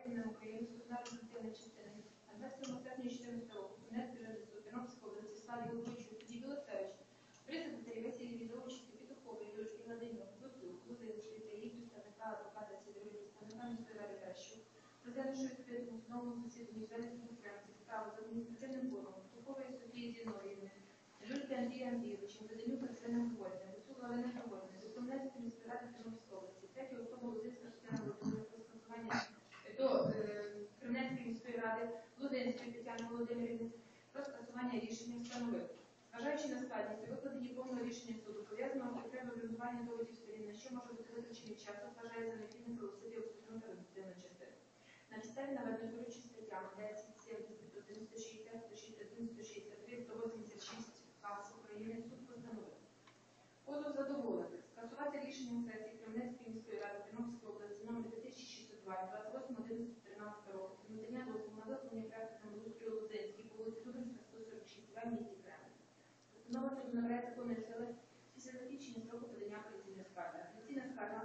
Україна України, судна частини, а серпня 2014 року Донецький районний суд Тернопільської області в складі головуючого судді Білоцевич, при секретарі від участі Петухової, Юрій Ладинюк, Гуцул, Лузинський та їх представника адвоката Сидорові, представника міської ради Кращук, розглянувши відповідно в новому засіданні звернення конференції справи з адміністративним боргом Петухової Софії Зіновіївни, Люльки Андрія Андрійовича, Ладинюк Арсена Гвоздя, Гуцул Галина Гвоздя, до міської ради Тернопільської області, третього особи Лузинська Тетяна Володимирівна про скасування до е, Кремлянської міської ради Лудинської Тетяни Володимирівни про скасування рішення встановив. Зважаючи на складність викладені повного рішення суду, пов'язаного з окремим обґрунтуванням доводів сторін, на що може бути витрачений час, вважає за необхідним проголосити обсудну та частину. На підставі наведених виручі статтями 10, 70, 160, 161, 163, 186 КАС України суд постановив. Позов задоволити. Скасувати рішення сесії Кремлівської міської ради Тернопільської області номер 2602 28.11.13 року місті Кремль. Постанова набирає законної сили після закінчення строку подання апеляційної скарги. Апеляційна скарга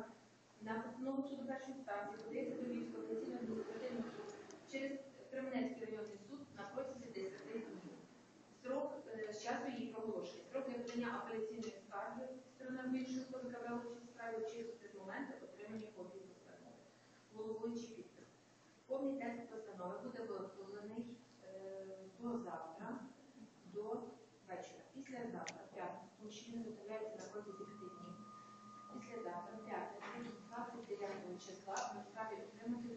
на постанову суду першої інстанції подається до Львівського апеляційного адміністративного суду через Кременецький районний суд на протязі 10 днів. Строк е, з часу її проголошення. Строк для подання апеляційної скарги стороною більшої брала участь справі очікувати з моменту отримання копії постанови. Головуючий підпис. Повний текст постанови буде виготовлений е, до завтра, він виготовляється на протязі п'яти днів. Післязавтра, п'ятницю, 29 числа, ми вправі отримати